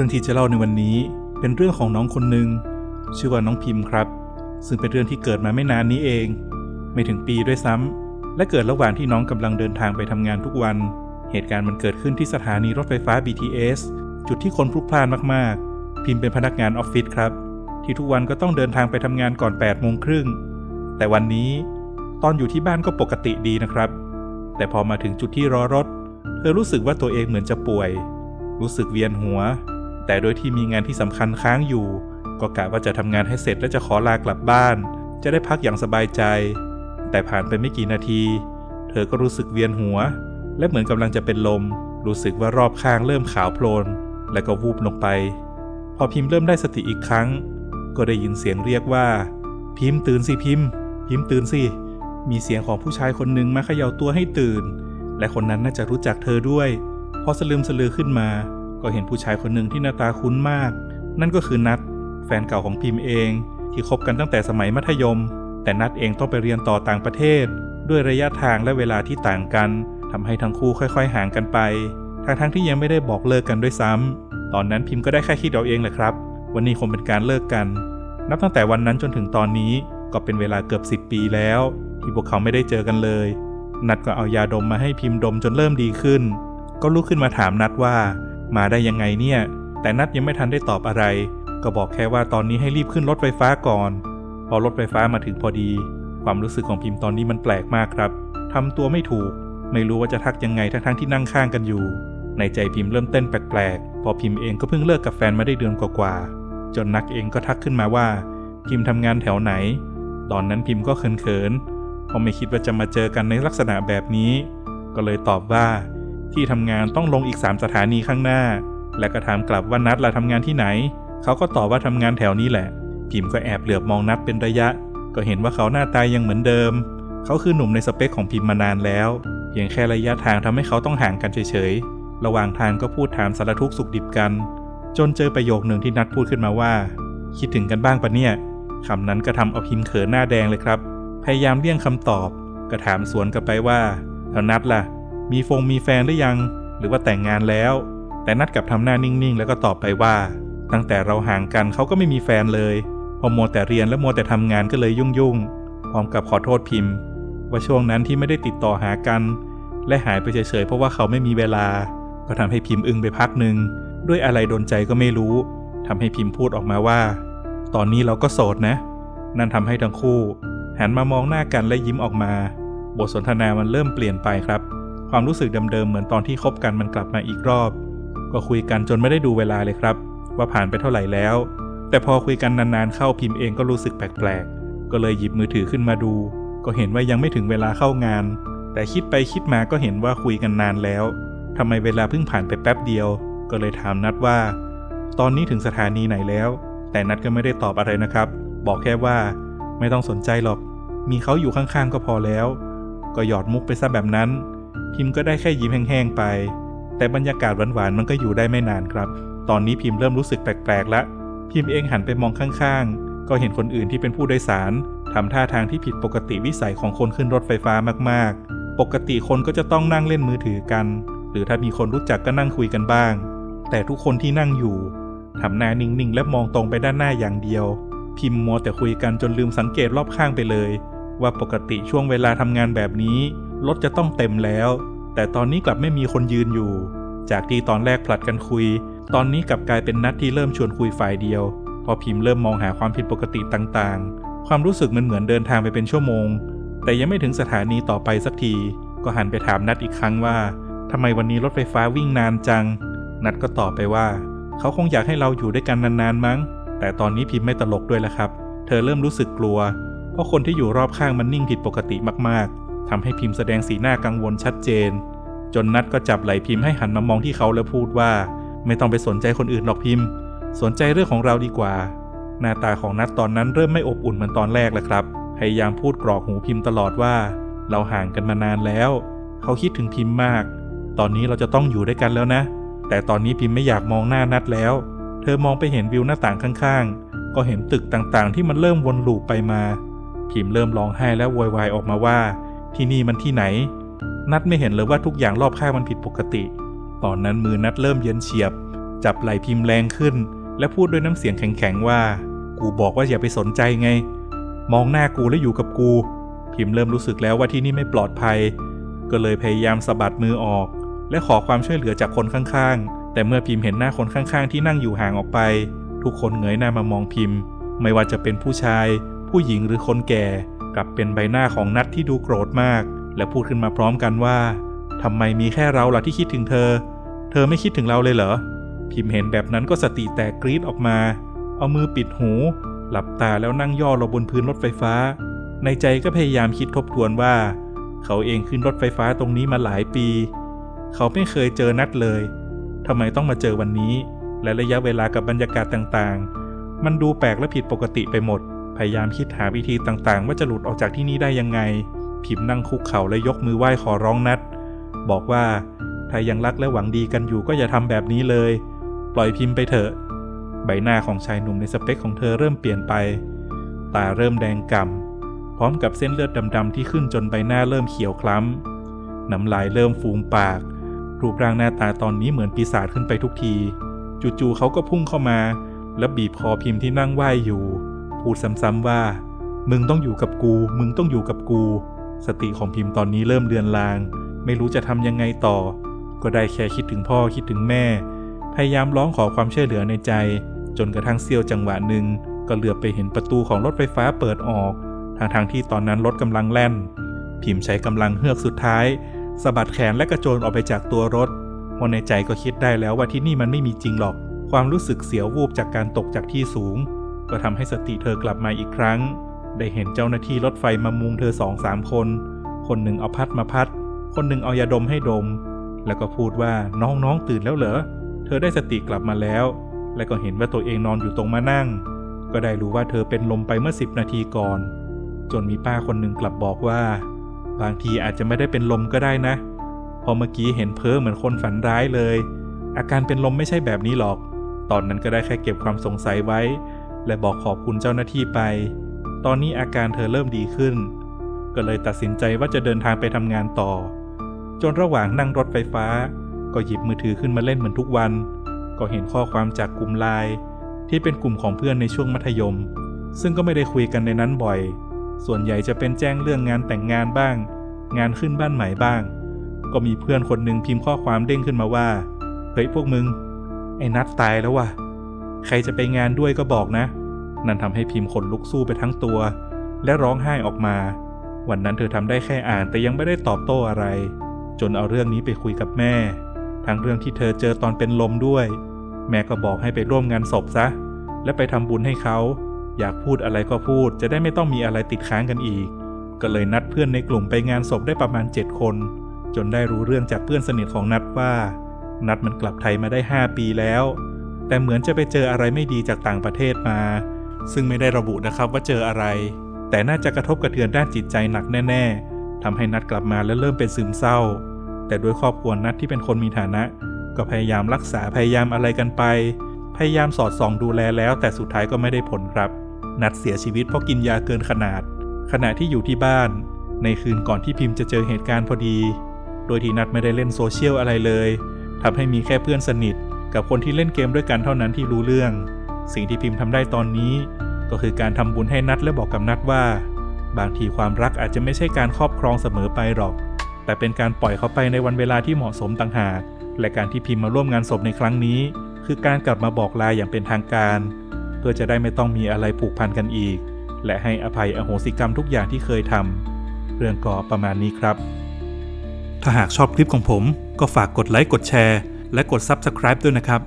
รื่องที่จะเล่าในวันนี้เป็นเรื่องของน้องคนหนึ่งชื่อว่าน้องพิมพ์ครับ ซึ่งเป็นเรื่องที่เกิดมาไม่นานนี้เอง ไม่ถึงปีด้วยซ้ำและเกิดระหว่างที่น้องกำลังเดินทางไปทำงานทุกวัน เหตุการณ์มันเกิดขึ้นที่สถานีรถไฟฟ้า BTS จุดที่คนพลุกพล่านมากๆ พิมพ์เป็นพนักงานออฟฟิศครับ ที่ทุกวันก็ต้องเดินทางไปทำงานก่อน8โมงครึ่งแต่วันนี้ตอนอยู่ที่บ้านก็ปกติดีนะครับ แต่พอมาถึงจุดที่รอรถ เธอรู้สึกว่าตัวเองเหมือนจะป่วย รู้สึกเวียนหัว แต่โดยที่มีงานที่สำคัญค้างอยู่ ก็กะว่าจะทำงานให้เสร็จและจะขอลากลับบ้าน จะได้พักอย่างสบายใจ แต่ผ่านไปไม่กี่นาที เธอก็รู้สึกเวียนหัว และเหมือนกำลังจะเป็นลม รู้สึกว่ารอบข้างเริ่มขาวโพลน และก็วูบลงไป พอพิมพ์เริ่มได้สติอีกครั้ง ก็ได้ยินเสียงเรียกว่า พิมพ์ตื่นสิพิมพ์ พิมพ์ตื่นสิมีเสียงของผู้ชายคนหนึ่งมาเขย่าตัวให้ตื่น และคนนั้นน่าจะรู้จักเธอด้วย พอสลืมสลือขึ้นมา ก็เห็นผู้ชายคนหนึ่งที่หน้าตาคุ้นมาก นั่นก็คือนัดแฟนเก่าของพิมพ์เอง ที่คบกันตั้งแต่สมัยมัธยม แต่นัดเองต้องไปเรียนต่อต่างประเทศ ด้วยระยะทางและเวลาที่ต่างกันทำให้ทั้งคู่ค่อยๆ ห่างกันไปทั้งๆทที่ยังไม่ได้บอกเลิกกันด้วยซ้ำตอนนั้นพิมพ์ก็ได้แค่คิดเอาเองแหละครับ วันนี้คงเป็นการเลิกกัน นับตั้งแต่วันนั้นจนถึงตอนนี้ก็เป็นเวลาเกือบ 10 ปีแล้ว ที่พวกเขาไม่ได้เจอกันเลย นัดก็เอายาดมมาให้พิมพ์ดมจนเริ่มดีขึ้น ก็ลุกขึ้นมาถามนัดว่า มาได้ยังไงเนี่ย แต่นัดยังไม่ทันได้ตอบอะไร ก็บอกแค่ว่าตอนนี้ให้รีบขึ้นรถไฟฟ้าก่อน พอรถไฟฟ้ามาถึงพอดี ความรู้สึกของพิมพ์ตอนนี้มันแปลกมากครับทำตัวไม่ถูก ไม่รู้ว่าจะทักยังไงทั้งๆที่นั่งข้างกันอยู่ ในใจพิมพ์เริ่มเต้นแปลกๆ พอพิมพ์เองก็เพิ่งเลิกกับแฟนมาได้เดือนกว่าๆ จนนักเองก็ทักขึ้นมาว่า พิมพ์ทำงานแถวไหน ตอนนั้นพิมพ์ก็เขินๆเพราะไม่คิดว่าจะมาเจอกันในลักษณะแบบนี้ ก็เลยตอบว่า ที่ทำงานต้องลงอีก 3 สถานีข้างหน้า และก็ถามกลับว่านัดล่ะทำงานที่ไหน เขาก็ตอบว่าทำงานแถวนี้แหละ พิมพ์ก็แอบเหลือบมองนัดเป็นระยะ ก็เห็นว่าเขาหน้าตายังเหมือนเดิม เขาคือหนุ่มในสเปคของพิมพ์มานานแล้ว เพียงแค่ระยะทางทำให้เขาต้องห่างกันเฉยๆ ระหว่างทางก็พูดถามสารทุกข์สุขดิบกัน จนเจอประโยคหนึ่งที่นัดพูดขึ้นมาว่า คิดถึงกันบ้างปะเนี่ยคำนั้นก็ทำเอาพิมพ์เขินหน้าแดงเลยครับ พยายามเลี่ยงคำตอบก็ถามสวนกลับไปว่าแล้วนัดล่ะ มีฟงมีแฟนหรือยัง หรือว่าแต่งงานแล้ว แต่นัดกับทำหน้านิ่งๆ แล้วก็ตอบไปว่า ตั้งแต่เราห่างกันเขาก็ไม่มีแฟนเลยพอมัวแต่เรียนและมัวแต่ทำงานก็เลยยุ่งๆพร้อมกับขอโทษพิมพ์ ว่าช่วงนั้นที่ไม่ได้ติดต่อหากัน และหายไปเฉยๆเพราะว่าเขาไม่มีเวลา ก็ทำให้พิมพ์อึ้งไปพักหนึ่งด้วยอะไรโดนใจก็ไม่รู้ทำให้พิมพ์พูดออกมาว่า ตอนนี้เราก็โสดนะ นั่นทำให้ทั้งคู่หันมามองหน้ากันและยิ้มออกมา บทสนทนามันเริ่มเปลี่ยนไปครับ ความรู้สึกเดิมๆเหมือนตอนที่คบกันมันกลับมาอีกรอบ ก็คุยกันจนไม่ได้ดูเวลาเลยครับ ว่าผ่านไปเท่าไหร่แล้ว แต่พอคุยกันนานๆเข้าพิมพ์เองก็รู้สึกแปลกๆ ก็เลยหยิบมือถือขึ้นมาดู ก็เห็นว่ายังไม่ถึงเวลาเข้างาน แต่คิดไปคิดมาก็เห็นว่าคุยกันนานแล้วทำไมเวลาเพิ่งผ่านไปแป๊บเดียว ก็เลยถามนัดว่า ตอนนี้ถึงสถานีไหนแล้ว แต่นัดก็ไม่ได้ตอบอะไรนะครับ บอกแค่ว่า ไม่ต้องสนใจหรอก มีเขาอยู่ข้างๆก็พอแล้ว ก็หยอดมุกไปซะแบบนั้น พิมพ์ก็ได้แค่ยิ้มแห้งๆไป แต่บรรยากาศหวานๆมันก็อยู่ได้ไม่นานครับ ตอนนี้พิมพ์เริ่มรู้สึกแปลกๆแล้วพิมพ์เองหันไปมองข้างๆ ก็เห็นคนอื่นที่เป็นผู้โดยสารทำท่าทางที่ผิดปกติวิสัยของคนขึ้นรถไฟฟ้ามากๆ ปกติคนก็จะต้องนั่งเล่นมือถือกัน หรือถ้ามีคนรู้จักก็นั่งคุยกันบ้าง แต่ทุกคนที่นั่งอยู่ทำหน้านิ่งๆ และมองตรงไปด้านหน้าอย่างเดียว พิมพ์มัวแต่คุยกันจนลืมสังเกตรอบข้างไปเลย ว่าปกติช่วงเวลาทำงานแบบนี้ รถจะต้องเต็มแล้ว แต่ตอนนี้กลับไม่มีคนยืนอยู่ จากที่ตอนแรกผลัดกันคุย ตอนนี้กลับกลายเป็นนัดที่เริ่มชวนคุยฝ่ายเดียว พอพิมพ์เริ่มมองหาความผิดปกติต่างๆ ความรู้สึกมันเหมือนเดินทางไปเป็นชั่วโมง แต่ยังไม่ถึงสถานีต่อไปสักที ก็หันไปถามนัดอีกครั้งว่าทำไมวันนี้รถไฟฟ้าวิ่งนานจัง นัดก็ตอบไปว่า เขาคงอยากให้เราอยู่ด้วยกันนานๆมั้ง แต่ตอนนี้พิมพ์ไม่ตลกด้วยแล้วครับ เธอเริ่มรู้สึกกลัว เพราะคนที่อยู่รอบข้างมันนิ่งผิดปกติมากๆ ทำให้พิมพ์แสดงสีหน้ากังวลชัดเจน จนนัดก็จับไหล่พิมพ์ให้หันมามองที่เขาแล้วพูดว่า ไม่ต้องไปสนใจคนอื่นหรอกพิมพ์ สนใจเรื่องของเราดีกว่า หน้าตาของนัดตอนนั้นเริ่มไม่อบอุ่นเหมือนตอนแรกแล้วครับ พยายามพูดกรอกหูพิมพ์ตลอดว่า เราห่างกันมานานแล้ว เขาคิดถึงพิมพ์มาก ตอนนี้เราจะต้องอยู่ด้วยกันแล้วนะ แต่ตอนนี้พิมพ์ไม่อยากมองหน้านัดแล้ว เธอมองไปเห็นวิวหน้าต่างข้างๆ ก็เห็นตึกต่างๆ ที่มันเริ่มวนลูปไปมา พิมพ์เริ่มร้องไห้และโวยวายออกมาว่า ที่นี่มันที่ไหน นัดไม่เห็นเลยว่าทุกอย่างรอบข้างมันผิดปกติ ตอนนั้นมือนัดเริ่มเย็นเฉียบ จับไหล่พิมพ์แรงขึ้น และพูดด้วยน้ำเสียงแข็งๆว่า กูบอกว่าอย่าไปสนใจไง มองหน้ากูแล้วอยู่กับกู พิมพ์เริ่มรู้สึกแล้วว่าที่นี่ไม่ปลอดภัย ก็เลยพยายามสะบัดมือออก และขอความช่วยเหลือจากคนข้างๆ แต่เมื่อพิมพ์เห็นหน้าคนข้างๆ ที่นั่งอยู่ห่างออกไป ทุกคนเงยหน้ามามองพิมพ์ ไม่ว่าจะเป็นผู้ชาย ผู้หญิงหรือคนแก่ กลับเป็นใบหน้าของนัทที่ดูโกรธมาก และพูดขึ้นมาพร้อมกันว่าทำไมมีแค่เราล่ะที่คิดถึงเธอ เธอไม่คิดถึงเราเลยเหรอ พิมพ์เห็นแบบนั้นก็สติแตกกรีดออกมา เอามือปิดหู หลับตาแล้วนั่งย่อลงบนพื้นรถไฟฟ้า ในใจก็พยายามคิดทบทวนว่า เขาเองขึ้นรถไฟฟ้าตรงนี้มาหลายปี เขาไม่เคยเจอนัดเลยทำไมต้องมาเจอวันนี้ และระยะเวลากับบรรยากาศต่างๆ มันดูแปลกและผิดปกติไปหมด พยายามคิดหาวิธีต่างๆ ว่าจะหลุดออกจากที่นี่ได้ยังไง พิมพ์นั่งคุกเข่าและยกมือไหว้ขอร้องนัด บอกว่าถ้ายังรักและหวังดีกันอยู่ก็อย่าทำแบบนี้เลย ปล่อยพิมพ์ไปเถอะ ใบหน้าของชายหนุ่มในสเปคของเธอเริ่มเปลี่ยนไป ตาเริ่มแดงก่ำพร้อมกับเส้นเลือดดำๆที่ขึ้นจนใบหน้าเริ่มเขียวคล้ำน้ำลายเริ่มฟูมปาก รูปร่างหน้าตาตอนนี้เหมือนปีศาจขึ้นไปทุกที จู่ๆเขาก็พุ่งเข้ามา แล้วบีบคอพิมพ์ที่นั่งไหวอยู่ พูดซ้ำๆว่า มึงต้องอยู่กับกู มึงต้องอยู่กับกู สติของพิมพ์ตอนนี้เริ่มเลือนลาง ไม่รู้จะทำยังไงต่อ ก็ได้แค่คิดถึงพ่อคิดถึงแม่ พยายามร้องขอความช่วยเหลือในใจ จนกระทั่งเสี้ยวจังหวะหนึ่งก็เหลือบไปเห็นประตูของรถไฟฟ้าเปิดออกทางทางๆที่ตอนนั้นรถกำลังแล่น พิมพ์ใช้กำลังเฮือกสุดท้ายสะบัดแขนและกระโจนออกไปจากตัวรถเพราะในใจก็คิดได้แล้วว่าที่นี่มันไม่มีจริงหรอก ความรู้สึกเสียววูบจากการตกจากที่สูง ก็ทำให้สติเธอกลับมาอีกครั้ง ได้เห็นเจ้าหน้าที่รถไฟมามุงเธอสองสามคน คนหนึ่งเอาพัดมาพัด คนหนึ่งเอายาดมให้ดม แล้วก็พูดว่าน้องๆตื่นแล้วเหรอ เธอได้สติกลับมาแล้ว และก็เห็นว่าตัวเองนอนอยู่ตรงมานั่ง ก็ได้รู้ว่าเธอเป็นลมไปเมื่อสิบนาทีก่อน จนมีป้าคนหนึ่งกลับบอกว่า บางทีอาจจะไม่ได้เป็นลมก็ได้นะ พอเมื่อกี้เห็นเพ้อเหมือนคนฝันร้ายเลย อาการเป็นลมไม่ใช่แบบนี้หรอก ตอนนั้นก็ได้แค่เก็บความสงสัยไว้ และบอกขอบคุณเจ้าหน้าที่ไป ตอนนี้อาการเธอเริ่มดีขึ้น ก็เลยตัดสินใจว่าจะเดินทางไปทำงานต่อ จนระหว่างนั่งรถไฟฟ้า ก็หยิบมือถือขึ้นมาเล่นเหมือนทุกวัน ก็เห็นข้อความจากกลุ่มไลน์ที่เป็นกลุ่มของเพื่อนในช่วงมัธยม ซึ่งก็ไม่ได้คุยกันในนั้นบ่อย ส่วนใหญ่จะเป็นแจ้งเรื่องงานแต่งงานบ้าง งานขึ้นบ้านใหม่บ้าง ก็มีเพื่อนคนหนึ่งพิมพ์ข้อความเด้งขึ้นมาว่า เฮ้ยพวกมึง ไอ้นัดตายแล้วว่ะ ใครจะไปงานด้วยก็บอกนะ นั่นทำให้พิมพ์ขนลุกสู้ไปทั้งตัว และร้องไห้ออกมา วันนั้นเธอทำได้แค่อ่านแต่ยังไม่ได้ตอบโต้อะไร จนเอาเรื่องนี้ไปคุยกับแม่ ทั้งเรื่องที่เธอเจอตอนเป็นลมด้วย แม่ก็บอกให้ไปร่วมงานศพซะ และไปทำบุญให้เขา อยากพูดอะไรก็พูด จะได้ไม่ต้องมีอะไรติดค้างกันอีก ก็เลยนัดเพื่อนในกลุ่มไปงานศพได้ประมาณ 7 คน จนได้รู้เรื่องจากเพื่อนสนิทของนัดว่า นัดมันกลับไทยมาได้ 5 ปีแล้ว แต่เหมือนจะไปเจออะไรไม่ดีจากต่างประเทศมา ซึ่งไม่ได้ระบุนะครับว่าเจออะไร แต่น่าจะกระทบกระเทือนด้านจิตใจหนักแน่ๆทำให้นัดกลับมาแล้วเริ่มเป็นซึมเศร้า แต่ด้วยครอบครัวนัดที่เป็นคนมีฐานะ ก็พยายามรักษาพยายามอะไรกันไป พยายามสอดส่องดูแลแล้ว แต่สุดท้ายก็ไม่ได้ผลครับ นัดเสียชีวิตเพราะกินยาเกินขนาด ขณะที่อยู่ที่บ้าน ในคืนก่อนที่พิมพ์จะเจอเหตุการณ์พอดี โดยที่นัดไม่ได้เล่นโซเชียลอะไรเลยทำให้มีแค่เพื่อนสนิท กับคนที่เล่นเกมด้วยกันเท่านั้นที่รู้เรื่อง สิ่งที่พิมพ์ทำได้ตอนนี้ ก็คือการทำบุญให้นัดและบอกกับนัดว่า บางทีความรักอาจจะไม่ใช่การครอบครองเสมอไปหรอก แต่เป็นการปล่อยเขาไปในวันเวลาที่เหมาะสมต่างหาก และการที่พิมพ์มาร่วมงานศพในครั้งนี้ คือการกลับมาบอกลาอย่างเป็นทางการ เพื่อจะได้ไม่ต้องมีอะไรผูกพันกันอีก และให้อภัยอโหสิกรรมทุกอย่างที่เคยทำเรื่องก็ประมาณนี้ครับ ถ้าหากชอบคลิปของผมก็ฝากกดไลค์กดแชร์ และกด Subscribe ด้วยนะครับ